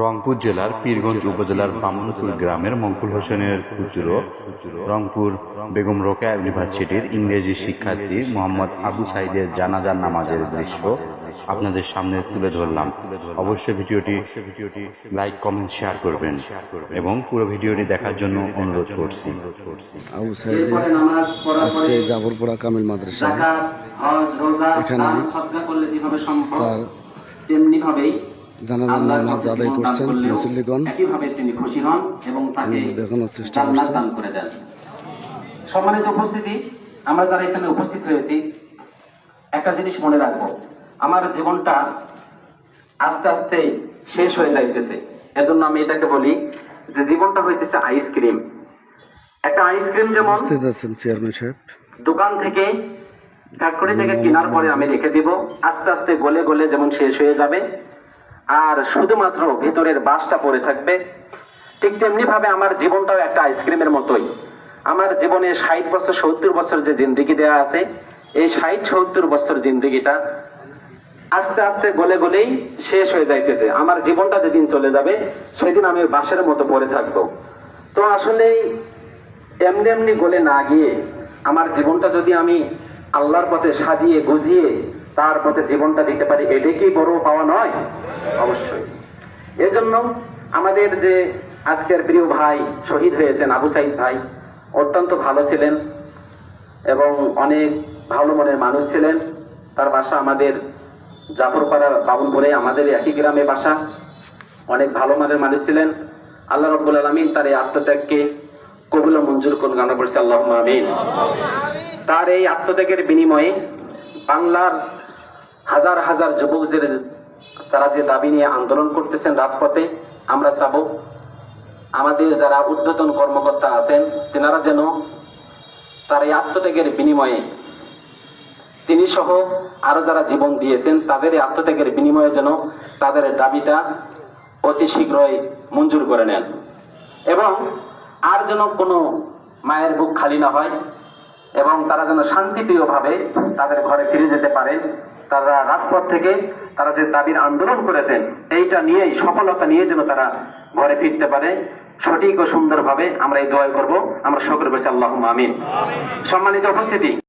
রংপুর জেলার পীরগঞ্জ উপজেলার বামনপুর গ্রামের মঙ্কুল হোসেনের পুত্র রংপুর বেগম রোকেয়া ইউনিভার্সিটির ইংরেজি শিক্ষার্থী মোহাম্মদ আবু সাইদের জানাজার নামাজের দৃশ্য আপনাদের সামনে তুলে ধরলাম। অবশ্যই ভিডিওটি ভিডিওটি লাইক কমেন্ট শেয়ার করবেন এবং পুরো ভিডিওটি দেখার জন্য অনুরোধ করছি। আবু সাইদের আজকে পরে জাফরপুরা কামিল মাদ্রাসা এখানে তার তেমনি ভাবেই জানাজার নামাজ আদায় করছেন মুসল্লিগণ। তিনি খুশি হন এবং তাকে দেখানোর চেষ্টা করছেন। করে দেন। সম্মানিত উপস্থিতি আমরা যারা এখানে উপস্থিত হয়েছি একটা জিনিস মনে রাখব। আমার জীবনটা আস্তে আস্তে শেষ হয়ে যাইতেছে। এজন্য আমি এটাকে বলি যে জীবনটা হইতেছে আইসক্রিম একটা আইসক্রিম যেমন চেয়ারম্যান সাহেব। দোকান থেকে ফ্যাক্টরি থেকে কেনার পরে আমি রেখে দিব। আস্তে আস্তে গলে গলে যেমন শেষ হয়ে যাবে আর শুধুমাত্র ভিতরের বাসটা পড়ে থাকবে, ঠিক তেমনি ভাবে আমার জীবনটাও একটা আইসক্রিমের মতোই। আমার জীবনে ষাট বছর, সত্তর বছর যে জিন্দিগি দেওয়া আছে, এই ষাট, সত্তর বছর জিন্দিগিটা আস্তে আস্তে গলে গলেই শেষ হয়ে যাইতেছে। আমার জীবনটা যেদিন চলে যাবে, সেদিন আমি বাসের মতো পড়ে থাকব। তো আসলে এমনি এমনি গলে না গিয়ে, আমার জীবনটা যদি আমি আল্লাহর পথে সাজিয়ে, গুজিয়ে তার পথে জীবনটা দিতে পারি এটা কি বড় পাওয়া নয়। অবশ্যই। এর জন্য আমাদের যে আজকের প্রিয় ভাই শহীদ হয়েছেন, আবু সাইদ ভাই, অত্যন্ত ভালো ছিলেন এবং অনেক ভালো মনের মানুষ ছিলেন। তার বাসা আমাদের জাফরপাড়ার বাবুনপুরে, আমাদের একই গ্রামে বাসা। অনেক ভালো মনের মানুষ ছিলেন। আল্লাহ রব্বুল আলমিন তার এই আত্মত্যাগকে কবুল মঞ্জুর করুন গানা করছে আল্লাহ আমিন। তার এই আত্মত্যাগের বিনিময়ে বাংলার হাজার হাজার যুবকদের তারা যে দাবি নিয়ে আন্দোলন করতেছেন রাজপথে, আমরা চাবো আমাদের যারা ঊর্ধ্বতন কর্মকর্তা আছেন, তেনারা যেন তার এই আত্মত্যাগের বিনিময়ে তিনি সহ আরও যারা জীবন দিয়েছেন, তাদের এই আত্মত্যাগের বিনিময়ে যেন তাদের দাবিটা অতি শীঘ্রই মঞ্জুর করে নেন। এবং আর যেন কোনো মায়ের বুক খালি না হয় এবং তারা যেন শান্তিপ্রিয়ভাবে তাদের ঘরে ফিরে যেতে পারেন তারা রাজপথ থেকে তারা যে দাবির আন্দোলন করেছেন, এইটা নিয়েই, সফলতা নিয়ে যেন তারা ঘরে ফিরতে পারে। সঠিক ও সুন্দরভাবে আমরা এই দোয়া করব। আমরা শকর বলছি আল্লাহ আমিন। সম্মানিত উপস্থিতি।